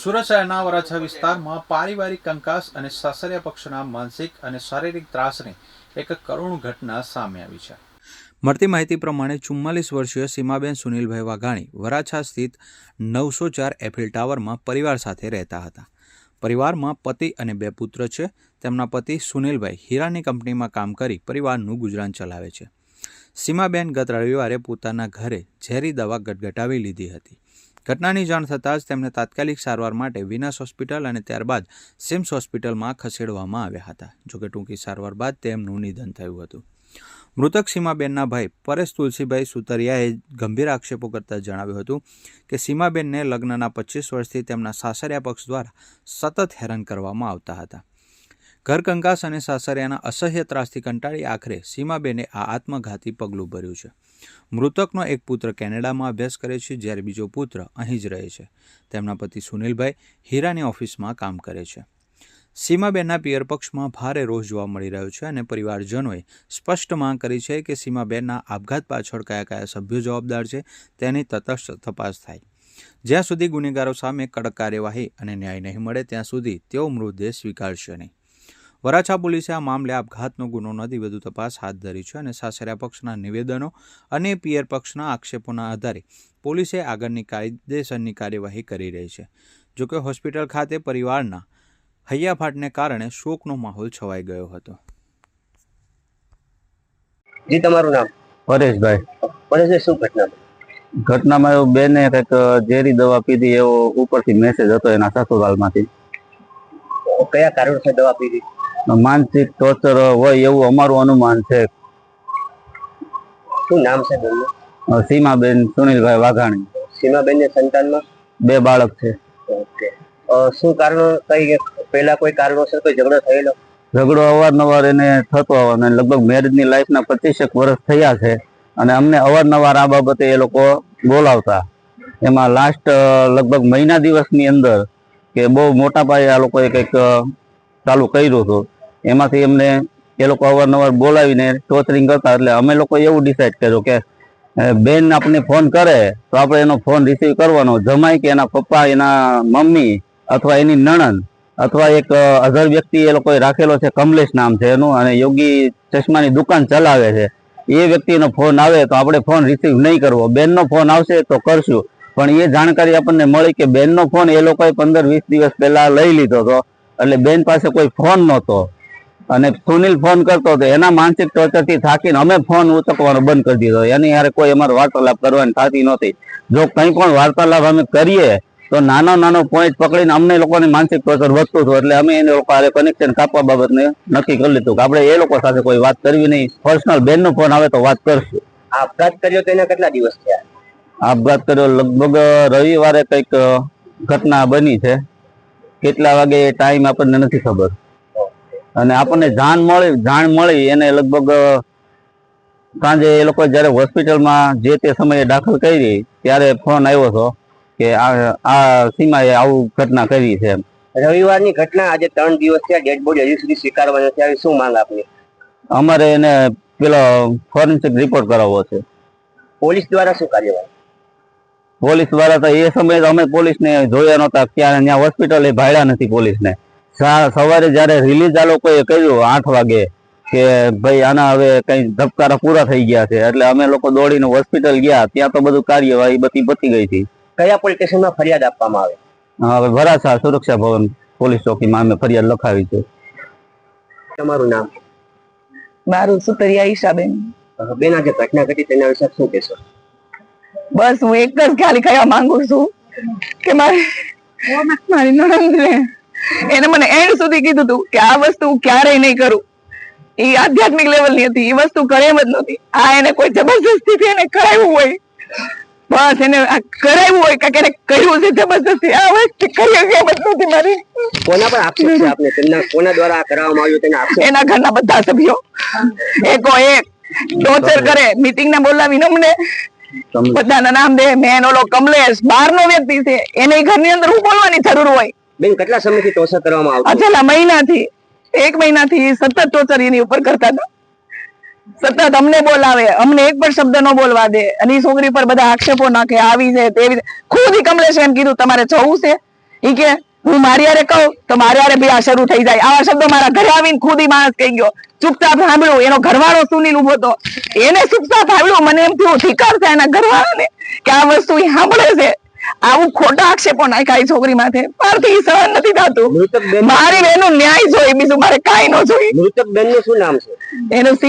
સુરત શહેરના વરાછા વિસ્તારમાં પારિવારિક કંકાસ અને સાસરિયા પક્ષના માનસિક અને શારીરિક ત્રાસની એક કરુણ ઘટના સામે આવી છે. મળતી માહિતી પ્રમાણે ચુમ્માલીસ વર્ષીય સીમાબેન સુનિલભાઈ વાઘાણી વરાછા સ્થિત નવસો ચાર એફિલ ટાવરમાં પરિવાર સાથે રહેતા હતા. પરિવારમાં પતિ અને બે પુત્ર છે. તેમના પતિ સુનિલભાઈ હીરાની કંપનીમાં કામ કરી પરિવારનું ગુજરાન ચલાવે છે. સીમાબેન ગત રવિવારે પોતાના ઘરે ઝેરી દવા ગટગટાવી લીધી હતી. ઘટનાની જાણ થતાં જ તેમને તાત્કાલિક સારવાર માટે વિનાશ હોસ્પિટલ અને ત્યારબાદ સિમ્સ હોસ્પિટલમાં ખસેડવામાં આવ્યા હતા. જોકે ટૂંકી સારવાર બાદ તેમનું નિધન થયું હતું. મૃતક સીમાબેનના ભાઈ પરેશ તુલસીભાઈ સુતરિયાએ ગંભીર આક્ષેપો કરતા જણાવ્યું હતું કે સીમાબેનને લગ્નના પચીસ વર્ષથી તેમના સાસરિયા પક્ષ દ્વારા સતત હેરાન કરવામાં આવતા હતા. ઘર કંકાસ અને સાસરિયાના અસહ્ય ત્રાસથી કંટાળી આખરે સીમાબેને આ આત્મઘાતી પગલું ભર્યું છે. મૃતકનો એક પુત્ર કેનેડામાં અભ્યાસ કરે છે, જ્યારે બીજો પુત્ર અહીં જ રહે છે. તેમના પતિ સુનિલભાઈ હીરાની ઓફિસમાં કામ કરે છે. સીમાબેનના પિયર પક્ષમાં ભારે રોષ જોવા મળી રહ્યો છે અને પરિવારજનોએ સ્પષ્ટ માંગ કરી છે કે સીમાબેનના આપઘાત પાછળ કયા કયા સભ્યો જવાબદાર છે તેની તટસ્થ તપાસ થાય. જ્યાં સુધી ગુનેગારો સામે કડક કાર્યવાહી અને ન્યાય નહીં મળે, ત્યાં સુધી તેઓ મૃતદેહ સ્વીકારશે નહીં. વરાછા પોલીસે આ મામલે આપઘાતનો ગુનો નોંધી વધુ તપાસ હાથ ધરી છે અને સાસરિયા પક્ષના નિવેદનો અને પિયર પક્ષના આક્ષેપોના આધારે પોલીસે આગળની કાયદેસરની કાર્યવાહી કરી રહી છે. જોકે હોસ્પિટલ ખાતે પરિવારના હૈયાફાટને કારણે શોકનો માહોલ છવાઈ ગયો હતો. જી તમારું નામ? પરેશભાઈ. પરેશભાઈ શું ઘટના ઘટનામાં એવું બેને કંઈક ઝેરી દવા પીધી એવો ઉપરથી મેસેજ હતો એના સસુરાલમાંથી કયા કારણોસર દવા પીધી? માનસિક ટોર્ચર હોય એવું અમારું અનુમાન છે. શું નામ છે બેનનું? સીમાબેન સુનિલભાઈ વાઘાણી. સીમાબેન ને સંતાનમાં? બે બાળક છે. ઓકે. શું કારણો કઈ પહેલા કોઈ કારણોસર કોઈ ઝઘડો થયેલો? ઝઘડો અવારનવાર એને થતો અને લગભગ મેરેજની લાઈફના પચીસેક વર્ષ થયા છે. અને અમને અવારનવાર આ બાબતે એ લોકો બોલાવતા. એમાં લાસ્ટ લગભગ મહિના દિવસની અંદર કે બહુ મોટા પાયે આ લોકોએ કંઈક ચાલુ કર્યું હતું. એમાંથી એમને એ લોકો અવારનવાર બોલાવીને ટોચરિંગ કરતા એટલે અમે લોકો એવું ડિસાઈડ કર્યું કે બેન આપણને ફોન કરે તો આપણે એનો ફોન રિસીવ કરવાનો. જમાઈ કે એના પપ્પા, એના મમ્મી અથવા એની નણંદ અથવા એક અધર વ્યક્તિ એ લોકોએ રાખેલો છે, કમલેશ નામ છે એનું અને યોગી ચશ્માની દુકાન ચલાવે છે. એ વ્યક્તિનો ફોન આવે તો આપણે ફોન રિસીવ નહીં કરવો. બેનનો ફોન આવશે તો કરશું. પણ એ જાણકારી આપણને મળી કે બેનનો ફોન એ લોકોએ પંદર વીસ દિવસ પહેલા લઈ લીધો હતો. એટલે બેન પાસે કોઈ ફોન નહોતો. અને સુનિલ ફોન કરતો હતો. એના માનસિક ટોર્ચરથી થાકીને અમે ફોન ઉચકવાનો બંધ કરી દીધો. એની યારે કોઈ અમારે વાર્તાલાપ કરવાની થતી નહોતી. જો કંઈ પણ વાર્તાલાપ અમે કરીએ તો નાનો નાનો પોઈન્ટ પકડીને અમને લોકોને માનસિક ટોર્ચર વધતું હતું. એટલે અમે એને લોકો આરે કનેક્શન કાપવા બાબતને નક્કી કરી લીધું કે આપણે એ લોકો સાથે કોઈ વાત કરવી નહીં. પર્સનલ બેનનો ફોન આવે તો વાત કરશું. આપઘાત કર્યો તો એના કેટલા દિવસ થયા? આપઘાત કર્યો લગભગ રવિવારે કંઈક ઘટના બની છે. કેટલા વાગે ટાઈમ આપણને નથી ખબર. અને આપણને જાણ મળી જાણ મળી એને લગભગ સાંજે એ લોકો જ્યારે હોસ્પિટલમાં જે તે સમયે દાખલ કરી ત્યારે ફોન આવ્યો હતો કે આ આ સીમાએ આવું ઘટના કરી છે રવિવારની ઘટના આજે ત્રણ દિવસ થયા ડેડ બોડી હજી સુધી સ્વીકારવા નથી આવી. શું માંગ આપની? અમારે એને પેલો ફોરેન્સિક રિપોર્ટ કરાવવો છે. પોલીસ દ્વારા શું કાર્યવાહી? પોલીસ દ્વારા તો એ સમયે અમે પોલીસને જોયા નહોતા ક્યારે ત્યાં હોસ્પિટલ એ ભાડ્યા નથી પોલીસને. સવારે જ્યારે રિલીઝ આ લોકોએ કર્યું આઠ વાગે કે ભાઈ આના હવે કઈ ધબકારા પૂરા થઈ ગયા છે એટલે અમે લોકો દોડીને હોસ્પિટલ ગયા ત્યાં તો બધું કાર્યવાહી બધી પતી ગઈ હતી. કયા પોલીસ સ્ટેશનમાં ફરિયાદ આપવામાં આવે? હવે વરાછા સુરક્ષા ભવન પોલીસ ચોકીમાં અમે ફરિયાદ લખાવી છે. તમારું નામ? મારું સુતરિયા ઈશાબેન બેન આજે ઘટના ઘટી તેના વિશે શું કહેશો? બસ હું એક જ ખાલી કહેવા માંગુ છું કે મારે મારી નણંદને એને મને એન્ડ સુધી કીધું હતું કે આ વસ્તુ હું ક્યારેય નહીં કરું. એ આધ્યાત્મિક લેવલની હતી. એ વસ્તુ કરે એમ જ નહોતી. આ એને કોઈ જબરજસ્તીથી એને કરાવ્યું હોય. બસ એને આ કરાવ્યું હોય કે કર્યું છે જબરજસ્તી. આ વસ્તુ કરી એમ જ નહોતી મારી. કોના પર આક્ષેપ છે આપને? તેમના કોના દ્વારા આ કરાવવામાં આવ્યું તેના આક્ષેપ? એના ઘરના બધા સભ્યો. એકો એક. ટોર્ચર કરે. મીટિંગ ને બોલાવીને અમને. બધાના નામ દે. મેન ઓલો કમલેશ. બહારનો વ્યક્તિ છે. એને ઘરની અંદર હું બોલવાની જરૂર હોય. બેન, કેટલા સમયથી ટોર્ચર કરવામાં આવતું? અછેલા મહિનાથી, એક મહિનાથી સતત ટોર્ચર એની ઉપર કરતા હતા. સતત અમને બોલાવે, અમને એક પણ શબ્દ નો બોલવા દે. અને એ છોકરી પર બધા આક્ષેપો નાખે, આવી છે તેવી ખુદ ઈ કમલેશ એમ કીધું, તમારે જવું છે. ઈ કે, હું મારી હારે કહું, તો મારી હારે બી આ શરૂ થઈ જાય. આવા શબ્દો મારા ઘરે આવીને ખુદ ઈ માણસ કહી ગયો. ચૂપચાપ સાંભળ્યું, એનો ઘરવાળો સુનિલ ઊભો હતો. એને ચૂપચાપ સાંભળ્યું, મને એમ થયું, ઠીકર થાય એના ઘરવાળાને, કે આ વસ્તુ સાંભળે છે. આવું ખોટા આક્ષેપો નાખ્યા છોકરી માથે. મારથી ઈ સહન નથી થતું. મારી બેન મારી બેનું ન્યાય જોઈએ બીજું મારે કાંઈ ન જોઈએ મૃતક બેનનું શું નામ છે? એનું સીમા